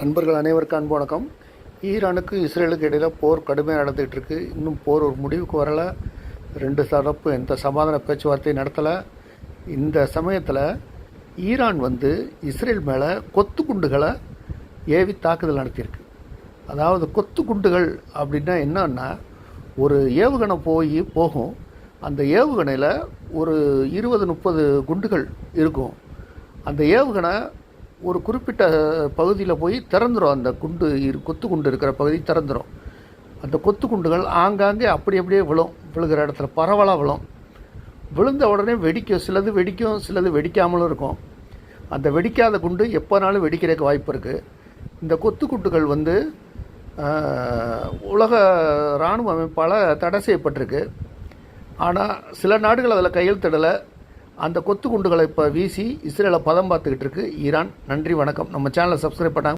நண்பர்கள் அனைவருக்கும் அன்பு வணக்கம். ஈரானுக்கு இஸ்ரேலுக்கு இடையில் போர் கடுமையாக நடந்துகிட்டு இருக்கு. இன்னும் போர் ஒரு முடிவுக்கு வரலை. ரெண்டு தரப்பு எந்த சமாதான பேச்சுவார்த்தை நடத்தலை. இந்த சமயத்தில் ஈரான் வந்து இஸ்ரேல் மேலே கொத்து குண்டுகளை ஏவி தாக்குதல் நடத்தியிருக்கு. அதாவது கொத்து குண்டுகள் அப்படின்னா என்னன்னா ஒரு ஏவுகணை போய் போகும். அந்த ஏவுகணையில் ஒரு இருபது முப்பது குண்டுகள் இருக்கும். அந்த ஏவுகணை ஒரு குறிப்பிட்ட பகுதியில் போய் திறந்துடும் அந்த குண்டு இரு கொத்து குண்டு இருக்கிற பகுதி திறந்துடும் அந்த கொத்து குண்டுகள் ஆங்காங்கே அப்படி அப்படியே விழும். விழுகிற இடத்துல பரவலாக விழும். விழுந்த உடனே வெடிக்கும். சிலது வெடிக்கும் சிலது வெடிக்காமலும் இருக்கும். அந்த வெடிக்காத குண்டு எப்போனாலும் வெடிக்கிறதுக்கு வாய்ப்பு இருக்குது இந்த கொத்து குண்டுகள் வந்து உலக இராணுவ அமைப்பால் தடை செய்யப்பட்டிருக்கு. ஆனால் சில நாடுகள் அதில் கையெழுத்திடலை. அந்த கொத்து குண்டுகளை இப்போ வீசி இஸ்ரேலை பதம் பார்த்துக்கிட்டு இருக்கு. ஈரான் நன்றி வணக்கம். நம்ம சேனலை சப்ஸ்கிரைப் பண்ணாங்க